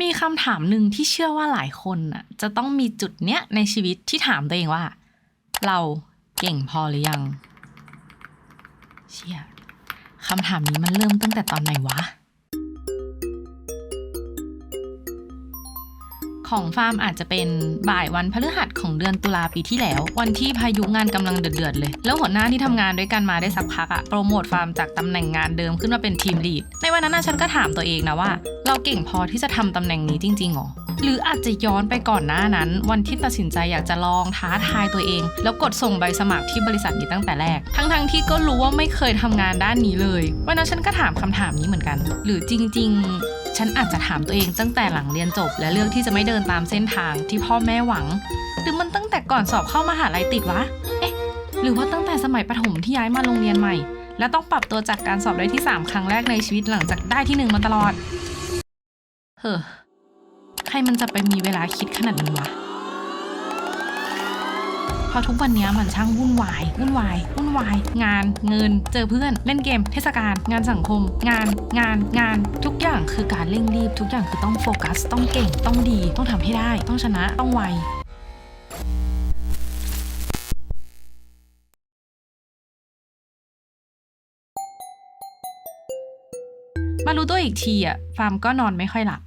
มีคำถามหนึ่งที่เชื่อว่าหลายคนน่ะ จะต้องมีจุดเนี้ยในชีวิตที่ถามตัวเองว่า เราเก่งพอหรือยัง เชี่ยคำถามนี้มันเริ่มตั้งแต่ตอนไหนวะ ของฟาร์มอาจจะเป็นบ่ายวันพฤหัสของเดือนตุลาปีที่แล้ว วันที่พายุงานกำลังเดือดๆเลย แล้วหัวหน้าที่ทำงานด้วยกันมาได้สักพักอะโปรโมทฟาร์มจากตำแหน่งงานเดิมขึ้นมาเป็นทีมลีดในวันนั้นฉันก็ถามตัวเองนะว่า เราเก่งพอที่จะทำตำแหน่งนี้จริงๆหรอหรืออาจจะย้อนไปก่อนหน้านั้น วันที่ตัดสินใจอยากจะลองท้าทายตัวเอง แล้วกดส่งใบสมัครที่บริษัทนี้ตั้งแต่แรก ทั้งๆที่ก็รู้ว่าไม่เคยทำงานด้านนี้เลยวันนั้นฉันก็ถามคำถามนี้เหมือนกัน หรือจริง ๆ ฉันอาจจะถามตัวเองตั้งแต่หลังเรียนจบ และเลือกที่จะไม่เดินตามเส้นทางที่พ่อแม่หวัง หรือมันตั้งแต่ก่อนสอบเข้ามหาลัยติดวะ เอ๊ะ หรือว่าตั้งแต่สมัยประถมที่ย้ายมาโรงเรียนใหม่ และต้องปรับตัวจากการสอบได้ที่ 3 ครั้งแรกในชีวิตหลังจากได้ที่หนึ่งมาตลอด เฮ้อ ใครมันจะไปมีเวลาคิดขนาดนั้นวะ ราะทุกวันนี้มันช่างวุ่นวายวุ่นวายวุ่นวาย งานเงิน เจอเพื่อนเล่นเกม เทศกาลงานสังคม งานงานงาน ทุกอย่างคือการเร่งรีบ ทุกอย่างคือต้องโฟกัส ต้องเก่งต้องดี ต้องทำให้ได้ ต้องชนะต้องไวมารู้ตัวอีกทีอะฟาร์มก็นอนไม่ค่อยหลับ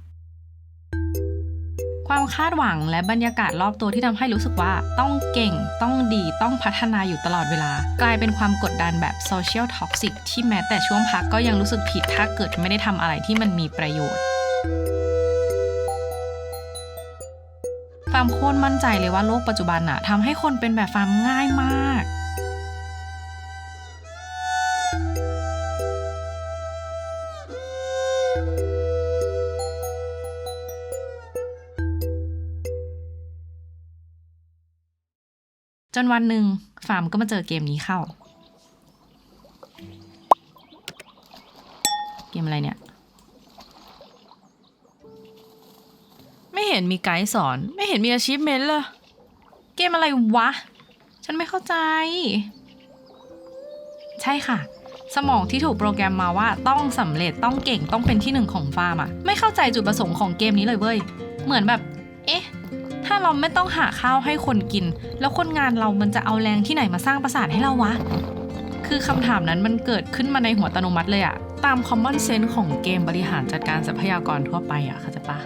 ความคาดหวังและบรรยากาศรอบตัวที่ทำให้รู้สึกว่าต้องเก่งต้องดีต้องพัฒนาอยู่ตลอดเวลา กลายเป็นความกดดันแบบโซเชียลท็อกซิกที่แม้แต่ช่วงพักก็ยังรู้สึกผิดถ้าเกิดไม่ได้ทำอะไรที่มันมีประโยชน์ฟาร์มโคตรมั่นใจเลยว่าโลกปัจจุบันอะทำให้คนเป็นแบบฟาร์มง่ายมาก จนวันหนึ่งฟาร์มก็มาเจอเกมนี้เข้า เกมอะไรเนี่ย ไม่เห็นมีไกด์สอน ไม่เห็นมี achievement เลย เกมอะไรวะ ฉันไม่เข้าใจ ใช่ค่ะ สมองที่ถูกโปรแกรมมาว่าต้องสำเร็จต้องเก่งต้องเป็นที่หนึ่งของฟาร์มอะไม่เข้าใจจุดประสงค์ของเกมนี้เลยเว้ย เหมือนแบบ ถ้าเราไม่ต้องหาข้าวให้คนกิน แล้วคนงานเรามันจะเอาแรงที่ไหนมาสร้างประสาทให้เราวะ คือคำถามนั้นมันเกิดขึ้นมาในหัวอัตโนมัติเลยอะตาม common sense ของเกมบริหารจัดการทรัพยากรทั่วไปอะเข้าใจปะ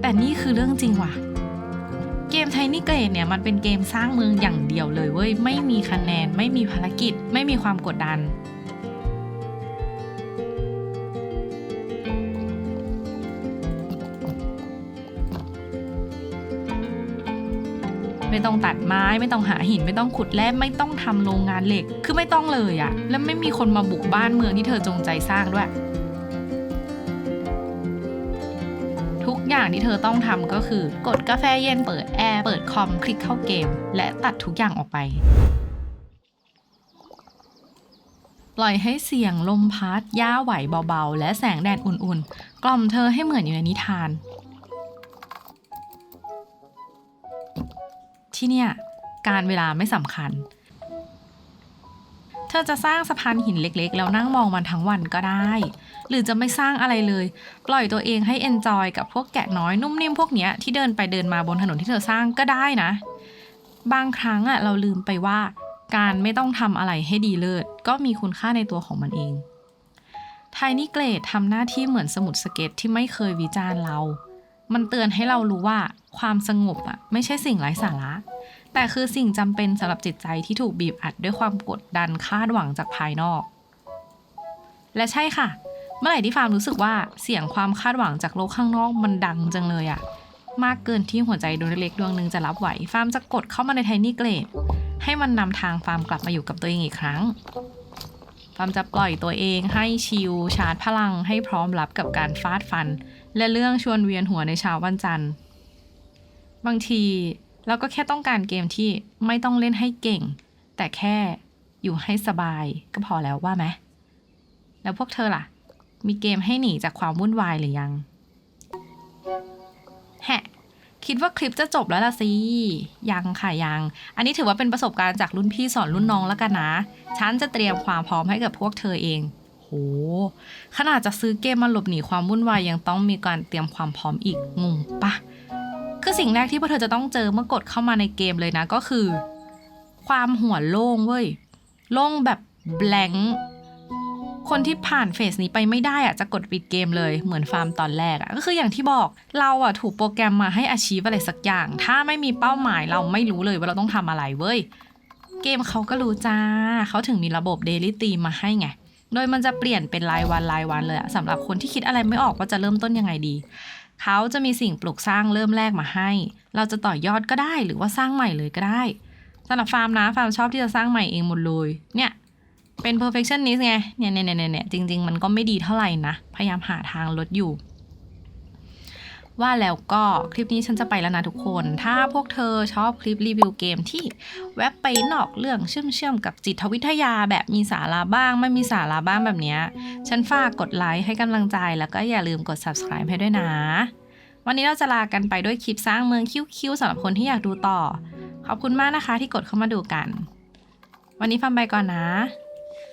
แต่นี่คือเรื่องจริงว่ะเกมไทนี่เกรดเนี่ยมันเป็นเกมสร้างเมืองอย่างเดียวเลยเว้ยไม่มีคะแนน ไม่มีภารกิจ ไม่มีความกดดัน ไม่ต้องตัดไม้ ไม่ต้องหาหิน ไม่ต้องขุดแร่ไม่ต้องทำโรงงานเหล็ก คือไม่ต้องเลยอะแล้วไม่มีคนมาบุกบ้านเมืองที่เธอจงใจสร้างด้วยทุกอย่างที่เธอต้องทำก็คือกดกาแฟเย็นเปิดแอร์ เปิดคอมคลิกเข้าเกม และตัดทุกอย่างออกไป ปล่อยให้เสียงลมพัดย่าไหวเบาๆ และแสงแดดอุ่นๆ กล่อมเธอให้เหมือนอยู่ในนิทาน ที่เนี่ยการเวลาไม่สำคัญ เธอจะสร้างสะพานหินเล็กๆ แล้วนั่งมองมันทั้งวันก็ได้ หรือจะไม่สร้างอะไรเลย ปล่อยตัวเองให้เอนจอยกับพวกแกะน้อยนุ่มนิ่มพวกเนี้ยที่เดินไปเดินมาบนถนนที่เธอสร้างก็ได้นะ บางครั้งอะเราลืมไปว่า การไม่ต้องทำอะไรให้ดีเลิศก็มีคุณค่าในตัวของมันเองไทนี่เกรดทำหน้าที่เหมือนสมุดสเก็ตที่ไม่เคยวิจารณ์เรา มันเตือนให้เรารู้ว่าความสงบอะไม่ใช่สิ่งไร้สาระ แต่คือสิ่งจำเป็นสำหรับจิตใจที่ถูกบีบอัดด้วยความกดดันคาดหวังจากภายนอก และใช่ค่ะ เมื่อไหร่ที่ฟาร์มรู้สึกว่าเสียงความคาดหวังจากโลกข้างนอกมันดังจังเลยอะมากเกินที่หัวใจดวงเล็กดวงหนึ่งจะรับไหวฟาร์มจะกดเข้ามาในไทนี่เกรดให้มันนำทางฟาร์มกลับมาอยู่กับตัวเองอีกครั้ง ฟาร์มจะปล่อยตัวเองให้ชิลชาร์จพลังให้พร้อมรับกับการฟาดฟัน และเรื่องชวนเวียนหัวในเช้าวันจันทร์ บางทีเราก็แค่ต้องการเกมที่ไม่ต้องเล่นให้เก่ง แต่แค่อยู่ให้สบายก็พอแล้วว่าไหมแล้วพวกเธอล่ะ มีเกมให้หนีจากความวุ่นวายหรือยัง คิดว่าคลิปจะจบแล้วล่ะสิ ยังค่ะยัง อันนี้ถือว่าเป็นประสบการณ์จากรุ่นพี่สอนรุ่นน้องแล้วกันนะ ฉันจะเตรียมความพร้อมให้กับพวกเธอเอง โห ขนาดจะซื้อเกมมาหลบหนีความวุ่นวายยังต้องมีการเตรียมความพร้อมอีก งงปะ คือสิ่งแรกที่พวกเธอจะต้องเจอเมื่อกดเข้ามาในเกมเลยนะก็คือ ความหัวโล่งเว้ย โล่งแบบแบง คนที่ผ่านเฟสนี้ไปไม่ได้อะจะกดปิดเกมเลยเหมือนฟาร์มตอนแรกอะก็คืออย่างที่บอกเราอะถูกโปรแกรมมาให้อาชีพอะไรสักอย่าง ถ้าไม่มีเป้าหมายเราไม่รู้เลยว่าเราต้องทำอะไรเว้ยเกมเขาก็รู้จ้าเขาถึงมีระบบเดลี่ตีมาให้ไงโดยมันจะเปลี่ยนเป็นรายวันรายวันเลยอะสำหรับคนที่คิดอะไรไม่ออกว่าจะเริ่มต้นยังไงดี เขาจะมีสิ่งปลูกสร้างเริ่มแรกมาให้ เราจะต่อยอดก็ได้หรือว่าสร้างใหม่เลยก็ได้สำหรับฟาร์มนะฟาร์มชอบที่จะสร้างใหม่เองหมดเลยเนี่ย เป็น perfectionist ไง เนี่ยเนี่ยเนี่ยเนี่ยจริง ๆ มันก็ไม่ดีเท่าไหร่นะ พยายามหาทางลดอยู่ ว่าแล้วก็คลิปนี้ฉันจะไปแล้วนะทุกคน ถ้าพวกเธอชอบคลิปรีวิวเกมที่แวบไปนอกเรื่องเชื่อมเชื่อมๆกับจิตวิทยาแบบมีสาระบ้าง ไม่มีสาระบ้างแบบเนี้ย ฉันฝากกดไลค์ให้กำลังใจแล้วก็อย่าลืมกด subscribe ให้ด้วยนะ วันนี้เราจะลากันไปด้วยคลิปสร้างเมืองคิ้วๆสำหรับคนที่อยากดูต่อ ขอบคุณมากนะคะที่กดเข้ามาดูกัน วันนี้ฟังไปก่อนนะ